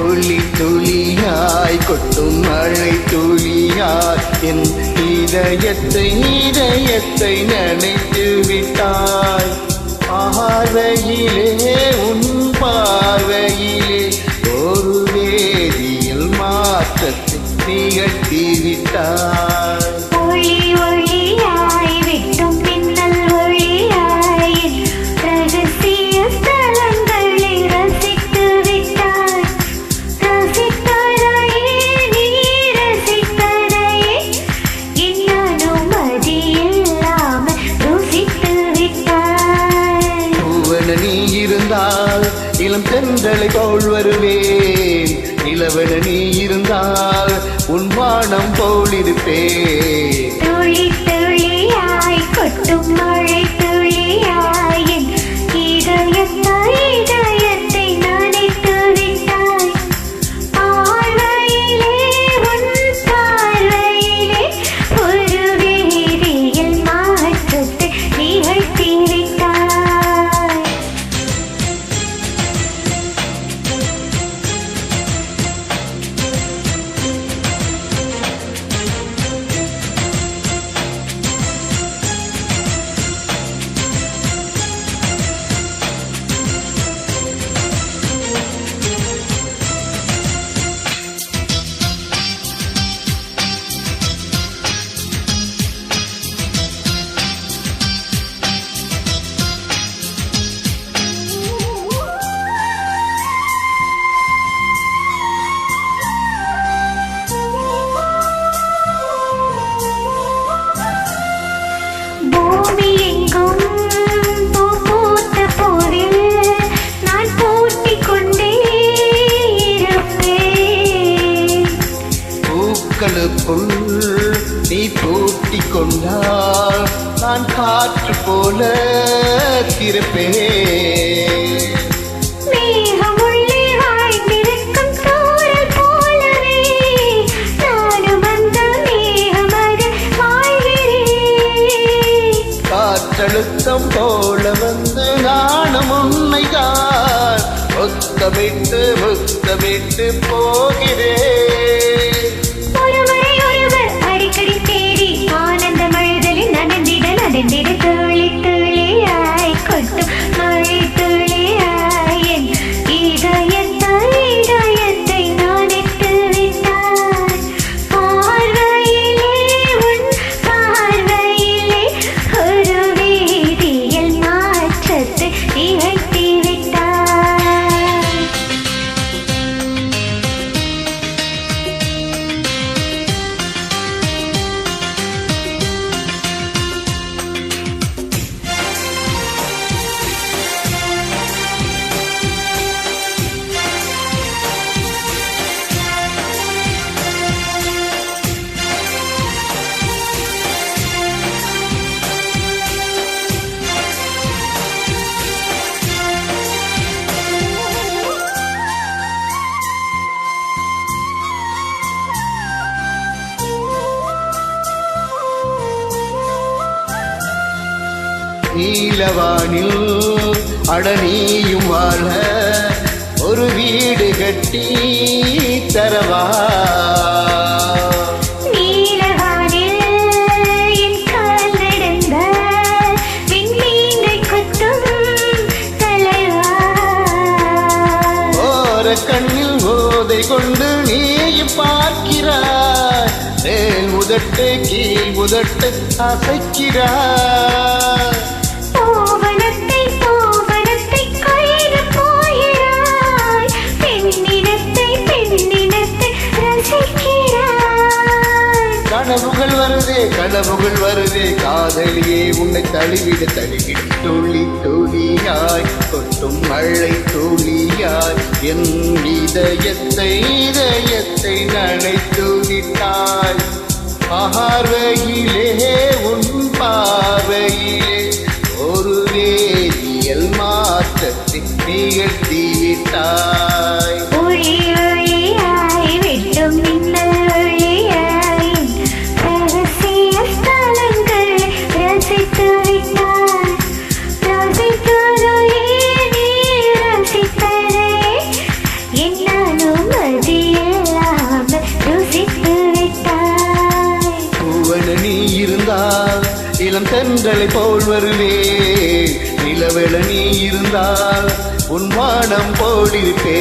துளி துளியாய் கொட்டும் மழை துளியாய் என் இதயத்தை இதயத்தை நினைத்து விட்டாய். பார்வையிலே இளம் தென்றலை போல் வருவேன். இளவன நீ இருந்தால் உன் வானம் போல் இருப்பேன். கொட்டும் மழை பூக்களுக்குள் நீ பூட்டிக் கொண்டால் நான் காற்று போல வாழ்கிறேன் காற்றழுத்தம் போல வந்து நானும் உன்னைதான் ஒத்தமிட்டு முத்தமிட்டு போகிறேன். நீலவானில் அடனியும் வாழ ஒரு வீடு கட்டி தரவா? கண்ணில் போதை கொண்டு நீயும் பார்க்கிறாய். மேல் முதட்டு கீழ் முதட்டு அசைக்கிறாய். கனவுகள் வருதே. கனவுகள் வருதே. காதலியே உன்னை தழுவிட தழுவிட துளி துளியாய் கொட்டும் மழை துளியாய் என் இதயத்தை இதயத்தை நனைத்து விட்டாய். பார்வையிலே உன் பார்வையிலே ஒரு வேதியியல் மாற்றத்தை நிகழ்த்தி இருந்தால் இளம் தென்றலை போல் வருவே. நிலவெள நீ இருந்தால் உன் வானம் போலிருப்பே.